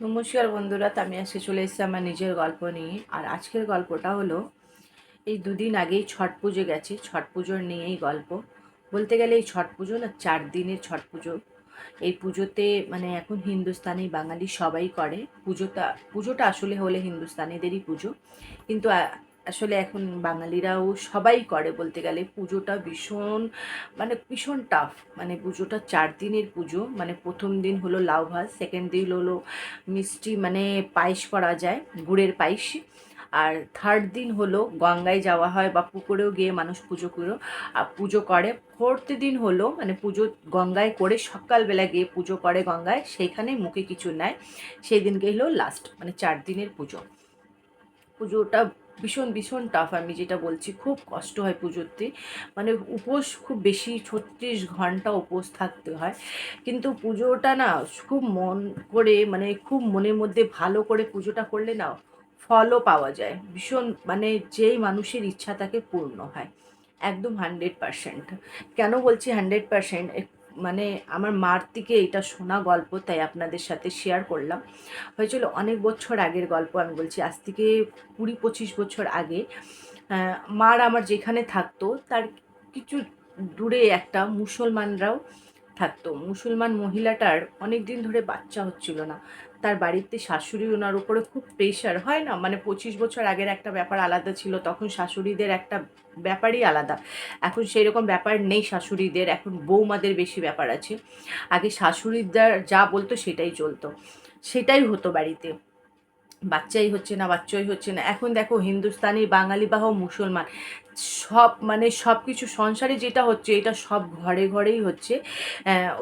নমস্কার বন্ধুরা, আমি আজকে চলে এসেছি আমার নিজের গল্প নিয়ে। আর আজকের গল্পটা হলো, এই দুদিন আগেই ছট পুজো গেছে। ছট পুজোর নিয়েই গল্প। বলতে গেলে এই ছট পুজো না, চার দিনের ছট পুজো। এই পুজোতে মানে এখন হিন্দুস্তানি বাঙালি সবাই করে। পুজোটা পুজোটা আসলে হলে হিন্দুস্তানিদেরই পুজো। কিন্তু আসলে এখন বাঙালিরাও সবাই করে বলতে গেলে। পুজোটা ভীষণ মানে ভীষণ টাফ মানে পুজোটা চার দিনের পুজো। মানে প্রথম দিন হলো লাউ ভাত সেকেন্ড দিন হলো মিষ্টি মানে পায়েস করা যায়, গুড়ের পায়েস। আর থার্ড দিন হলো গঙ্গায় যাওয়া হয় বা পুকুরেও গিয়ে মানুষ পুজো করো আর পুজো করে। ফোর্থ দিন হলো মানে পুজো গঙ্গায় করে সকালবেলা গিয়ে পুজো করে গঙ্গায় সেইখানে মুখে কিছু নেয়। সেই দিনকে হলো লাস্ট মানে চার দিনের পুজো। পুজোটা ভীষণ ভীষণ টাফ আমি যেটা বলছি, খুব কষ্ট হয় পুজোতে। মানে উপোস খুব বেশি, ছত্রিশ ঘণ্টা উপোস থাকতে হয়। কিন্তু পুজোটা না, খুব মন করে মানে খুব মনের মধ্যে ভালো করে পুজোটা করলে না, ফলও পাওয়া যায়। ভীষণ মানে যেই মানুষের ইচ্ছা তাকে পূর্ণ হয়। একদম হান্ড্রেড পারসেন্ট কেন বলছি হান্ড্রেড পারসেন্ট মানে আমার মার থেকে এটা শোনা গল্প, তাই আপনাদের সাথে শেয়ার করলাম। হয়েছিল অনেক বছর আগের গল্প, আমি বলছি আজ থেকে কুড়ি পঁচিশ বছর আগে। মার আমার যেখানে থাকতো, তার কিছু দূরে একটা মুসলমানরাও থাকতো। মুসলমান মহিলাটার অনেক দিন ধরে বাচ্চা হচ্ছিল না। তার বাড়িতে শাশুড়ি ওনার উপরে খুব প্রেশার হয় না? মানে পঁচিশ বছর আগের একটা ব্যাপার আলাদা ছিল, তখন শাশুড়িদের একটা ব্যাপারই আলাদা। এখন সেই রকম ব্যাপার নেই শাশুড়িদের, এখন বৌমাদের বেশি ব্যাপার আছে। আগে শাশুড়িদার যা বলতো সেটাই চলতো। সেটাই হতো বাড়িতে। বাচ্চাই হচ্ছে না, বাচ্চাই হচ্ছে না। এখন দেখো হিন্দুস্তানি, বাঙালি বা মুসলমান, সব মানে সব কিছু সংসারে যেটা হচ্ছে, এটা সব ঘরে ঘরেই হচ্ছে।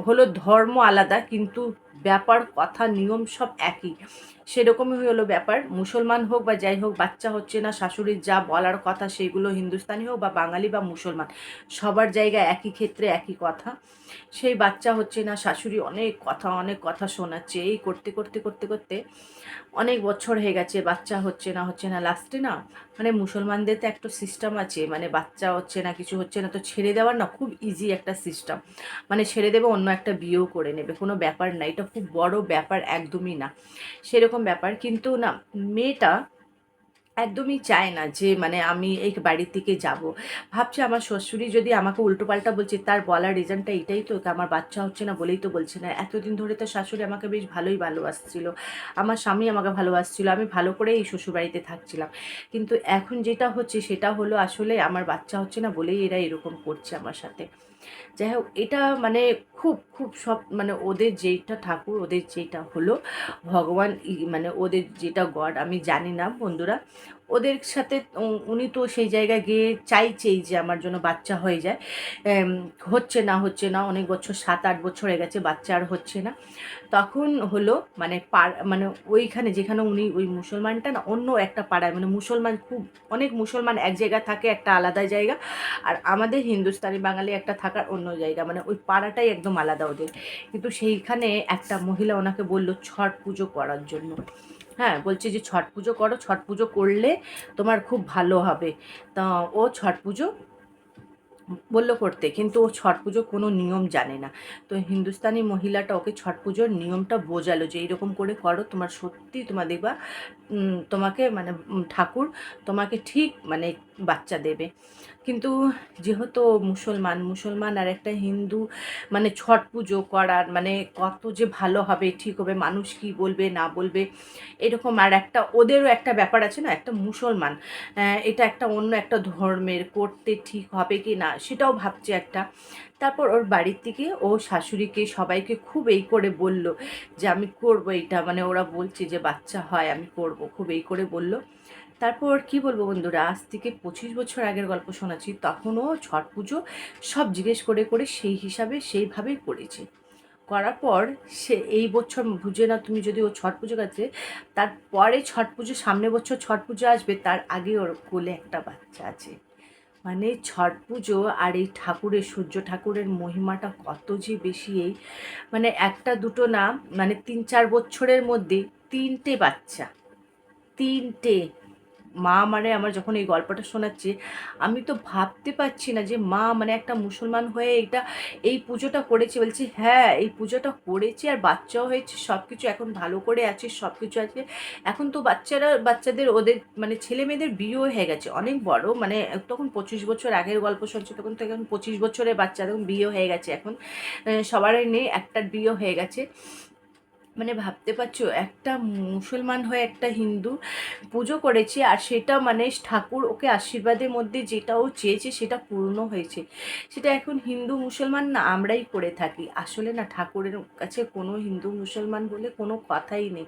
হলো ধর্ম আলাদা, কিন্তু ব্যাপার, কথা, নিয়ম সব একই। সেরকমই হলো ব্যাপার। মুসলমান হোক বা যাই হোক, বাচ্চা হচ্ছে না, শাশুড়ির যা বলার কথা সেগুলো হিন্দুস্তানি হোক বা বাঙালি বা মুসলমান, সবার জায়গায় একই ক্ষেত্রে একই কথা। সেই বাচ্চা হচ্ছে না, শাশুড়ি অনেক কথা অনেক কথা শোনাচ্ছে। এই করতে করতে করতে করতে অনেক বছর হয়ে গেছে, বাচ্চা হচ্ছে না হচ্ছে না। লাস্টে না মানে মুসলমানদের তো একটা সিস্টেম আছে মানে বাচ্চা হচ্ছে না, কিছু হচ্ছে না, তো ছেড়ে দেওয়ার না খুব ইজি একটা সিস্টেম মানে ছেড়ে দেবে, অন্য একটা বিয়েও করে নেবে, কোনো ব্যাপার না। এটা খুব বড় ব্যাপার, একদমই না। সেরকম ব্যাপার কিন্তু না মেয়েটা একদমই চায় না যে মানে আমি এই বাড়ির থেকে যাব। ভাবছে আমার শ্বশুরি যদি আমাকে উল্টোপাল্টা বলছে, তার বলার রিজনটা এটাই তো আমার বাচ্চা হচ্ছে না বলেই তো বলছে না। এতদিন ধরে তো শাশুড়ি আমাকে বেশ ভালোই ভালোবাসছিল। আমার স্বামী আমাকে ভালোবাসছিল। আমি ভালো করে এই শ্বশুরবাড়িতে থাকছিলাম। কিন্তু এখন যেটা হচ্ছে, সেটা হলো আসলে আমার বাচ্চা হচ্ছে না বলেই এরা এরকম করছে আমার সাথে। যাই হোক, এটা মানে খুব খুব সব মানে ওদের যেইটা ঠাকুর, ওদের যেটা হলো ভগবান মানে ওদের যেটা গড, আমি জানি না বন্ধুরা। ওদের সাথে উনি তো সেই জায়গায় গিয়ে চাইছেই যে আমার জন্য বাচ্চা হয়ে যায়। হচ্ছে না হচ্ছে না, অনেক বছর সাত আট বছর হয়ে গেছে, বাচ্চা আর হচ্ছে না। তখন হলো মানে পার মানে ওইখানে যেখানে উনি, ওই মুসলমানটা না, অন্য একটা পাড়ায় মানে মুসলমান খুব, অনেক মুসলমান এক জায়গায় থাকে, একটা আলাদা জায়গা। আর আমাদের হিন্দুস্তানি বাঙালি একটা থাকার অন্য জায়গা মানে ওই পাড়াটাই একদম আলাদা ওদের। কিন্তু সেইখানে একটা মহিলা ওনাকে বলল, ছট পুজো করার জন্য। হ্যাঁ বলছে যে ছট পুজো করো, ছট পুজো করলে তোমার খুব ভালো হবে। তা ও ছট পুজো বলল করতে, কিন্তু ও ছট পুজো কোনো নিয়ম জানে না। তো হিন্দুস্তানি মহিলাটা ওকে ছট পুজোর নিয়মটা বোঝালো যে এইরকম করে করো, তোমার সত্যি তোমার দেখবা তোমাকে মানে ঠাকুর তোমাকে ঠিক মানে বাচ্চা দেবে। কিন্তু যেহেতু মুসলমান মুসলমান আর একটা হিন্দু মানে ছট পুজো করার মানে কত যে ভালো হবে, ঠিক হবে, মানুষ কি বলবে, না বলবে, এরকম আর একটা ওদেরও একটা ব্যাপার আছে না, একটা মুসলমান এটা একটা অন্য একটা ধর্মের, করতে ঠিক হবে কি না, সেটাও ভাবছে একটা। তারপর ওর বাড়ির থেকে ও শাশুড়িকে সবাইকে খুব এই করে বলল যে, আমি করব এইটা। মানে ওরা বলছে যে, বাচ্চা হয়, আমি করব। খুব এই করে বলল। তারপর কি বলব বন্ধুরা, আজ থেকে পঁচিশ বছর আগের গল্প শোনাচ্ছি, তখনও ছট পুজো সব জিজ্ঞেস করে করে সেই হিসাবে সেইভাবেই করেছে। করার পর সে এই বছর বুঝে না তুমি যদি ও ছট পুজো কাছে তারপরে ছট পুজো সামনে বছর ছট পুজো আসবে, তার আগে ওর কোলে একটা বাচ্চা আছে। মানে ছট পুজো আর এই ঠাকুরের, সূর্য ঠাকুরের মহিমাটা কত যে বেশি এই মানে একটা দুটো না মানে তিন চার বছরের মধ্যে তিনটে বাচ্চা, তিনটে মা মানে আমার যখন এই গল্পটা শোনাচ্ছে, আমি তো ভাবতে পারছি না যে মা মানে একটা মুসলমান হয়ে এটা, এই পুজোটা করেছে। বলছি হ্যাঁ এই পুজোটা করেছি আর বাচ্চাও হয়েছে সব কিছু এখন ভালো করে আছে সব কিছু আছে। এখন তো বাচ্চারা, বাচ্চাদের ওদের মানে ছেলে মেয়েদের বিয়েও হয়ে গেছে, অনেক বড় মানে তখন পঁচিশ বছর আগের গল্প শুনছে, তখন তো এখন পঁচিশ বছরের বাচ্চা তখন বিয়ে হয়ে গেছে এখন। সবারই নেই, একটার বিয়ে হয়ে গেছে। মানে ভাবতে পারছ, একটা মুসলমান হয়ে একটা হিন্দু পুজো করেছে আর সেটা মানে ঠাকুর ওকে আশীর্বাদের মধ্যে যেটা ও চেয়েছে সেটা পূর্ণ হয়েছে। সেটা এখন হিন্দু মুসলমান না, আমরাই করে থাকি। আসলে না, ঠাকুরের কাছে কোনো হিন্দু মুসলমান বলে কোনো কথাই নেই।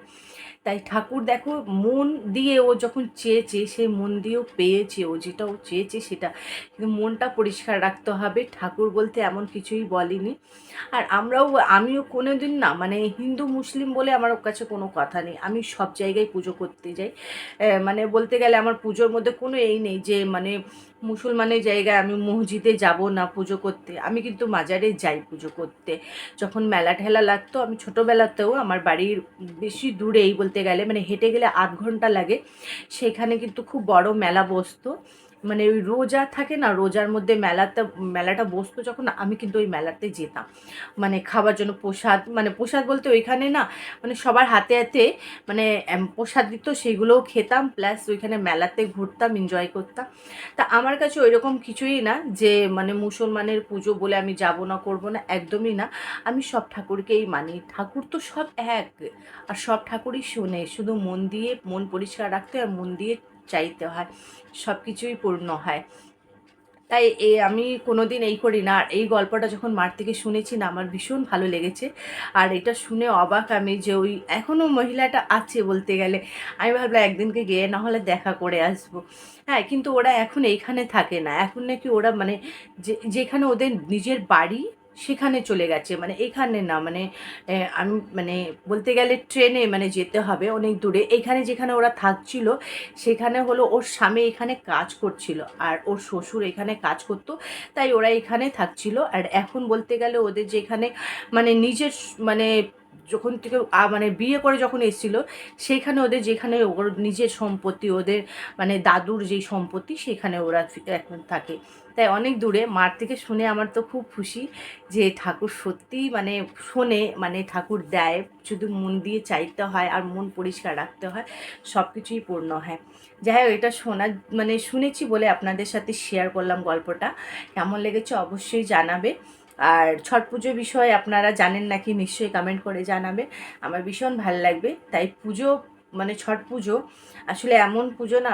তাই ঠাকুর দেখো, মন দিয়ে ও যখন চেয়েছে সে মন দিয়েও পেয়েছে, ও যেটা ও চেয়েছে সেটা। কিন্তু মনটা পরিষ্কার রাখতে হবে। ঠাকুর বলতে এমন কিছুই বলেনি। আর আমরাও, আমিও কোনো দিন না মানে হিন্দু মুসলিম বলে আমার ওর কাছে কোনো কথা নেই। আমি সব জায়গায় পুজো করতে যাই। মানে বলতে গেলে আমার পুজোর মধ্যে কোনো এই নেই যে মানে মুসলমানের জায়গায় আমি মসজিদে যাব না পুজো করতে। আমি কিন্তু মাজারে যাই পুজো করতে। যখন মেলা ঠেলা লাগতো, আমি ছোটোবেলাতেও আমার বাড়ির বেশি দূরেই বলতে গেলে মানে হেঁটে গেলে আধ ঘণ্টা লাগে। সেখানে কিন্তু খুব বড় মেলা বসতো। মানে ওই রোজা থাকে না, রোজার মধ্যে মেলাতে, মেলাটা বসতো যখন, আমি কিন্তু ওই মেলাতে যেতাম। মানে খাবার জন্য প্রসাদ মানে প্রসাদ বলতে ওইখানে না মানে সবার হাতে হাতে মানে প্রসাদ দিত, সেগুলোও খেতাম, প্লাস ওইখানে মেলাতে ঘুরতাম এনজয় করতাম। তা আমার কাছে ওই রকম কিছুই না যে মানে মুসলমানের পুজো বলে আমি যাব না, করব না, একদমই না। আমি সব ঠাকুরকেই মানি। ঠাকুর তো সব এক, আর সব ঠাকুরই শোনে। শুধু মন দিয়ে, মন পরিষ্কার রাখতে হয়, মন দিয়ে চাইতে হয় সব কিছুই পূর্ণ হয়। তাই এ, আমি কোনো দিন এই করি না। আর এই গল্পটা যখন মার থেকে শুনেছি না, আমার ভীষণ ভালো লেগেছে। আর এটা শুনে অবাক আমি যে ওই এখনও মহিলাটা আছে বলতে গেলে। আমি ভাবলাম একদিনকে গিয়ে না হলে দেখা করে আসব। হ্যাঁ কিন্তু ওরা এখন এইখানে থাকে না। এখন নাকি ওরা মানে যে, যেখানে ওদের নিজের বাড়ি সেখানে চলে গেছে। মানে এখানে না মানে আমি মানে বলতে গেলে ট্রেনে মানে যেতে হবে অনেক দূরে। এখানে যেখানে ওরা থাকছিল, সেখানে হলো ওর স্বামী এখানে কাজ করছিল আর ওর শ্বশুর এখানে কাজ করতো, তাই ওরা এখানে থাকছিল। আর এখন বলতে গেলে ওদের যেখানে মানে নিজের মানে যখন থেকে মানে বিয়ে করে যখন এসেছিল, সেইখানে ওদের যেখানে ওর নিজের সম্পত্তি, ওদের মানে দাদুর যেই সম্পত্তি, সেখানে ওরা এখন থাকে। তাই অনেক দূরে, মার থেকে শুনে আমার তো খুব খুশি যে ঠাকুর সত্যিই মানে শোনে মানে ঠাকুর দেয়। শুধু মন দিয়ে চাইতে হয় আর মন পরিষ্কার রাখতে হয় সব কিছুই পূর্ণ হয়। যাই হোক, এটা শোনা মানে শুনেছি বলে আপনাদের সাথে শেয়ার করলাম গল্পটা। কেমন লেগেছে অবশ্যই জানাবে। আর ছট পুজো বিষয়ে আপনারা জানেন নাকি নিশ্চয়ই কমেন্ট করে জানাবে। আমার ভীষণ ভালো লাগবে। তাই পুজো মানে ছট পুজো, আসলে এমন পুজো না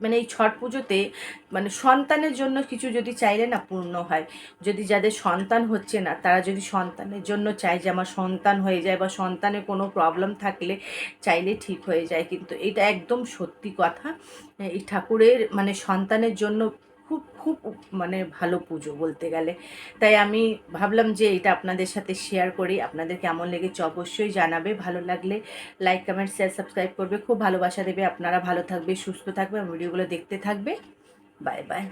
মানে এই ছট পুজোতে মানে সন্তানের জন্য কিছু যদি চাইলে না পূর্ণ হয়। যদি যাদের সন্তান হচ্ছে না, তারা যদি সন্তানের জন্য চায় যে আমার সন্তান হয়ে যায় বা সন্তানের কোনো প্রবলেম থাকলে চাইলে ঠিক হয়ে যায়। কিন্তু এটা একদম সত্যি কথা। এই ঠাকুরের মানে সন্তানের জন্য খুব মানে ভালো পুজো বলতে গেলে। তাই আমি ভাবলাম যে এটা আপনাদের সাথে শেয়ার করি। আপনাদের কেমন লেগেছে অবশ্যই জানাবে। ভালো লাগলে লাইক কমেন্ট শেয়ার সাবস্ক্রাইব করবে। খুব ভালোবাসা দেবে। আপনারা ভালো থাকবে, সুস্থ থাকবে ভিডিওগুলো দেখতে থাকবে। Bye bye